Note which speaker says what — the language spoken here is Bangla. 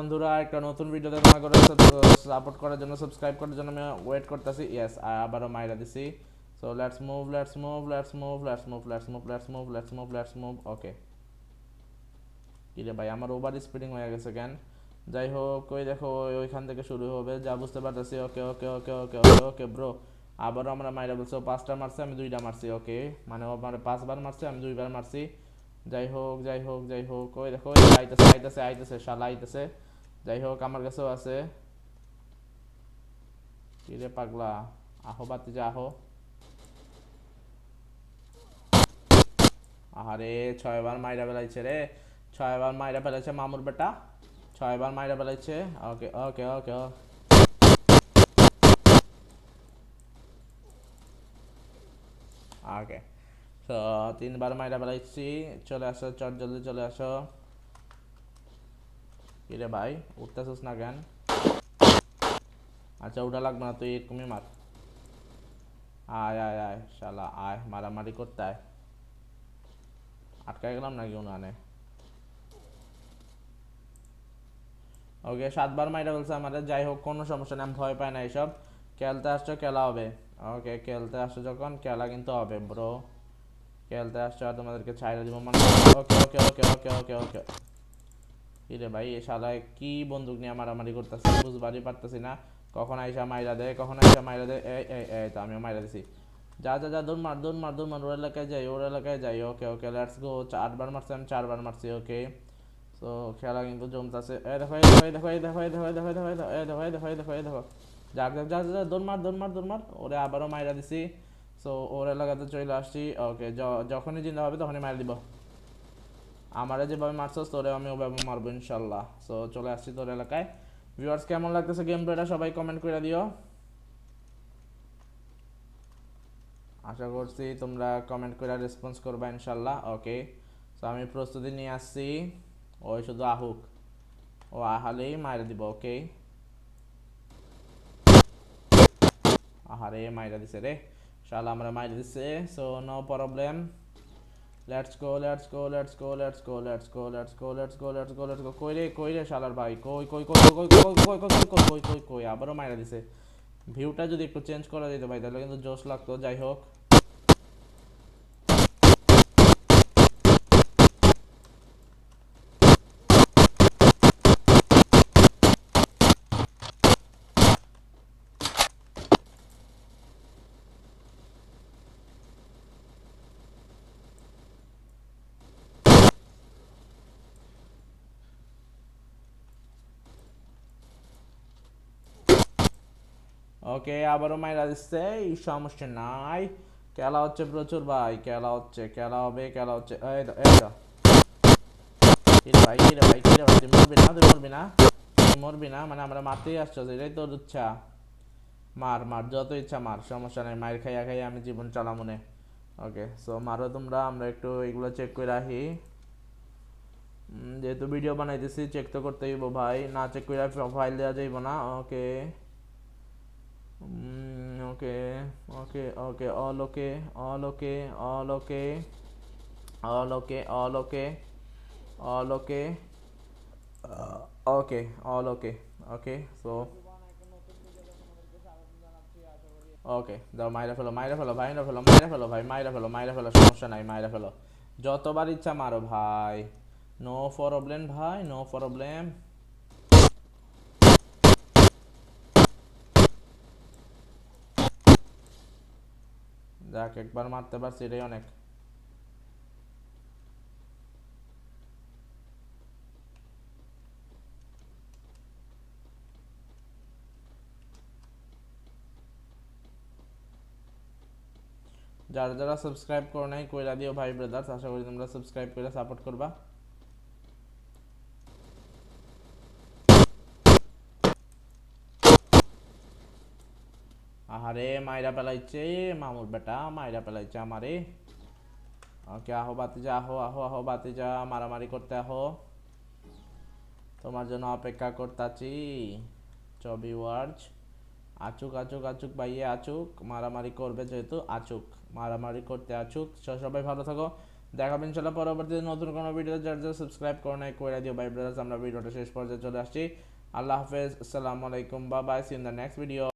Speaker 1: বন্ধুরা, একটা নতুন ভিডিওতে করে সাপোর্ট করার জন্য সাবস্ক্রাইব করার জন্য আমি ওয়েট করতেছি। ইয়েস আবারও মাইরা দিছি। So let's move let's move let's move let's move let's move let's move let's move let's move okay কি রে ভাই, আমার ওভার স্পিডিং হয়ে গেছে কেন? যাই হোক, ওই দেখো ওইখান থেকে শুরু হবে, যা বুঝতে পারতেছি ওকে ওকে ওকে ওকে ওকে ওকে ব্রো আবারও আমরা মাইরা বলছি পাঁচটা মারছে, আমি দুইটা মারছি ওকে মানে আমার পাঁচবার মারছে, আমি দুইবার মারছি। যাই হোক যাই হোক যাই হোক, ওই দেখো আইতেছে আইতেছে আইতেছে, শালা আইতেছে। যাই হোক, আমার কাছেও আছে। কি রে পাগলা। আহো বাতি যা আহো। আহারে, ছয়বার মাইরা বেলাইছে রে। ছয়বার মাইরা ফেলেছে মামুর বেটা। ছয়বার মাইরা ফেলাইছে। ওকে ওকে ওকে। ওকে। তো তিনবার মাইরা ফেলাইছি। চলে আসো, চট জলদি চলে আসো। কিরে ভাই উঠতেছিস না কেন? আচ্ছা উঠা লাগবে না, তুই এরকমই মার। আয় আয় আয়, শালা, আয়, মারামারি করতে আয়। আটকায় গেলাম নাকি উনানে? ওকে, সাতবার মাইরা বলছে আমাদের যাই হোক, কোনো সমস্যা নেই, আমি ভয় পাই না এইসব। খেলতে আসছো, খেলা হবে। ওকে, খেলতে আসছো যখন, খেলা কিন্তু হবে ব্রো খেলতে আসছো আর তোমাদেরকে ছাইরা দিব মানে ওকে ওকে ওকে ওকে ওকে ওকে। কিরে ভাই এ শালায় কি বন্দুক নিয়ে মারামারি করতেছে বুঝবারই পারতেছি না কখন আইসা মাইরা দেয় কখন আইসা মাইরা দেয় এই এই তো আমিও মাইরা দিছি যা যা যা দৌড় মার দৌড় মার দৌড় মার ওর এলাকায় যাই ওর এলাকায় যাই ওকে ওকে লেটস গো চারবার মারছি আমি চারবার মারছি ওকে তো খেলা কিন্তু জমতেছে এ দেখো এই দেখো এই দেখো এই দেখো এই দেখো এই দেখো এই দেখো এই দেখো এই দেখো এই দেখো যাক যাক যা যা দৌড় মার দৌড় মার দৌড় মার ওরে আবারও মাইরা দিছি সো ওর এলাকাতে চলে আসছি ওকে যখনই চিন্তা হবে তখনই মাইরা দিব আমারে যেভাবে মারছস তোরে আমি ওভাবে মারবো ইনশাল্লাহ। সো চলে আসছি তোর এলাকায়। ভিউয়ার্স কেমন লাগতেছে গেম প্লেটা সবাই কমেন্ট করে দিও। আশা করছি তোমরা কমেন্ট করে রেসপন্স করবা ইনশাল্লাহ ওকে সো আমি প্রস্তুতি নিয়ে আসছি। ওই শুধু আহুক। ও আহালেই মাইরা দিব ওকে আহারে মাইরা দিছে রে। শালা আমরা মাইরা দিছে so no problem let's go let's go let's go let's go let's go let's go let's go let's go let's go কই রে কই রে শালার ভাই কই কই কই কই কই কই কই কই কই কই কই আবারও মাইরা দিছে ভিউটা যদি একটু চেঞ্জ করা যেত ভাই তাহলে কিন্তু জোশ লাগতো যাই হোক ওকে, আবারও মাইরা দিচ্ছে। এই সমস্যা নাই। খেলা হচ্ছে প্রচুর ভাই, খেলা হচ্ছে, খেলা হবে, খেলা হচ্ছে। এই ভাই কিরে ভাই কিরে ভাই মরবি না মরবি না? মরবি না? মানে আমরা মারতেই আসছো এটাই তোর ইচ্ছা। মার মার, যত ইচ্ছা মার, সমস্যা নেই, মায়ের খাইয়া খাইয়া আমি জীবন চালামনে। ওকে সো মারো তোমরা, আমরা একটু এগুলো চেক করে রাখি যেহেতু ভিডিও বানাইতেছি চেক তো করতেই ভাই, না চেক করে ফাইল দেওয়া যাইব না, ওকে। Mm, okay okay okay all okay all okay all okay all okay all okay all okay uh, okay all okay okay so ওকে দাও মাইরা ফেলো মাইরা ফেলো মাইরা ফেলো মাইরা ফেলো ভাই মাইরা ফেলো মাইরা ফেলো সমস্যা নাই মাইরা ফেলো যতবার ইচ্ছা মারো ভাই নো প্রবলেম ভাই নো প্রবলেম যাক, একবার মারতে পারছি এটাই অনেক। যারা যারা সাবস্ক্রাইব করো নাই, কইরা দিও ভাই ব্রাদার্স আশা করি তোমরা সাবস্ক্রাইব করে সাপোর্ট করবা। আহারে, মাইরা পেলাইছে মামুর বেটা, মাইরা পেলাইছে আমারে। ওকে আহো বাতিজা আহো আহো আহো বাতিজা মারামারি করতে আহো। তোমার জন্য অপেক্ষা করতাছি। চবি ওয়ার্জ আচুক আচুক আচুক ভাইয়ে, আচুক। মারামারি করবে যেহেতু, আচুক। মারামারি করতে আচুক। সবাই ভালো থাকো। দেখাবেন ইনশাল্লাহ পরবর্তীতে নতুন কোনো ভিডিও যার যার সাবস্ক্রাইব করে নাই করে দিও বাই ব্রাদার্স আমরা ভিডিওটা শেষ পর্যায়ে চলে আসছি। আল্লাহ হাফেজ, আসসালামু আলাইকুম বা bye see in the next video